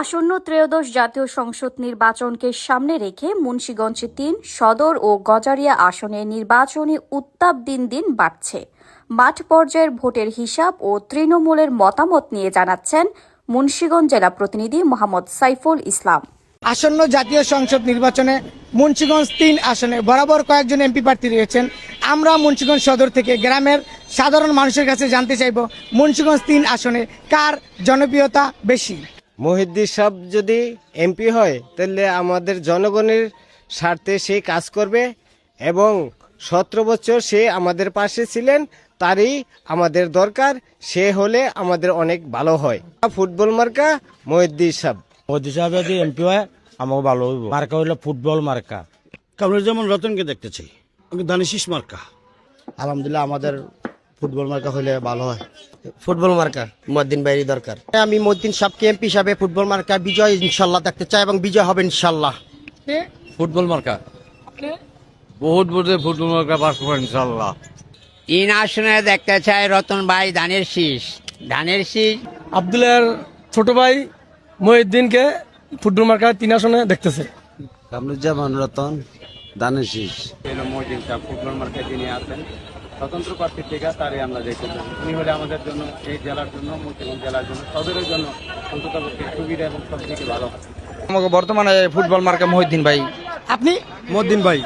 আসন্ন ত্রয়োদশ জাতীয় সংসদ নির্বাচনকে সামনে রেখে মুন্সীগঞ্জে তিন, সদর ও গজারিয়া আসনে নির্বাচনী উত্তাপ দিন দিন বাড়ছে। মাঠ পর্যায়ের ভোটের হিসাব ও তৃণমূলের মতামত নিয়ে জানাচ্ছেন মুন্সীগঞ্জ জেলা প্রতিনিধি মোহাম্মদ সাইফুল ইসলাম। আসন্ন জাতীয় সংসদ নির্বাচনে মুন্সিগঞ্জ তিন আসনে বরাবর কয়েকজন এমপি প্রার্থী রয়েছেন। আমরা মুন্সিগঞ্জ সদর থেকে গ্রামের সাধারণ মানুষের কাছে জানতে চাইব, মুন্সিগঞ্জ তিন আসনে কার জনপ্রিয়তা বেশি? মহিদ্দিন সাহেব যদি এমপি হয় তাহলে আমাদের জনগণের স্বার্থে সে কাজ করবে এবং সতেরো বছর সে আমাদের পাশে ছিলেন তারই আমাদের দরকার সে হলে আমাদের অনেক ভালো হয়। ফুটবল মার্কা মহিদ্দিন সাহেব। মোদি সাহেব যদি এমপি হয় আমাকে ভালো হইব। মার্কা হইল ফুটবল মার্কা। কামরুজ্জামান রতনকে দেখতে চাই দানিশিস মার্কা। আলহামদুলিল্লাহ আমাদের ফুটবল মার্কা হলে ভালো হয়। ফুটবল মার্কা মদ্দিন বাইরি দরকার। আমি মদ্দিন সাহেবকে এমপি হিসাবে ফুটবল মার্কা বিজয় ইনশাল্লাহ দেখতে চাই এবং বিজয় হবে ইনশাল্লাহ। ফুটবল মার্কা? বহুত বোধে ফুটবল মার্কা পাস করবেন ইনশাল্লাহ। তিন আসনে দেখতে চাই রতন ভাই ধানের শীষ। ধানের শীষ? আবদুল্লার ছোট ভাই মহিউদ্দিনকে ফুটবল মার্কা তিন আসনে দেখতেছে। কামরুজ্জামান রতন দানের শীষ। ফুটবল মার্কা যিনি আছেন। স্বতন্ত্র প্রার্থী থেকে তারই আমরা দেখতে চাই উনি হলে আমাদের জন্য এই জেলার জন্য মুর্শিদাবাদ জেলার জন্য সদরের জন্য অন্তত সুবিধা এবং সব থেকে ভালো। হবে আমাকে বর্তমানে ফুটবল মার্কে মহিউদ্দিন ভাই। আপনি? মহিউদ্দিন ভাই।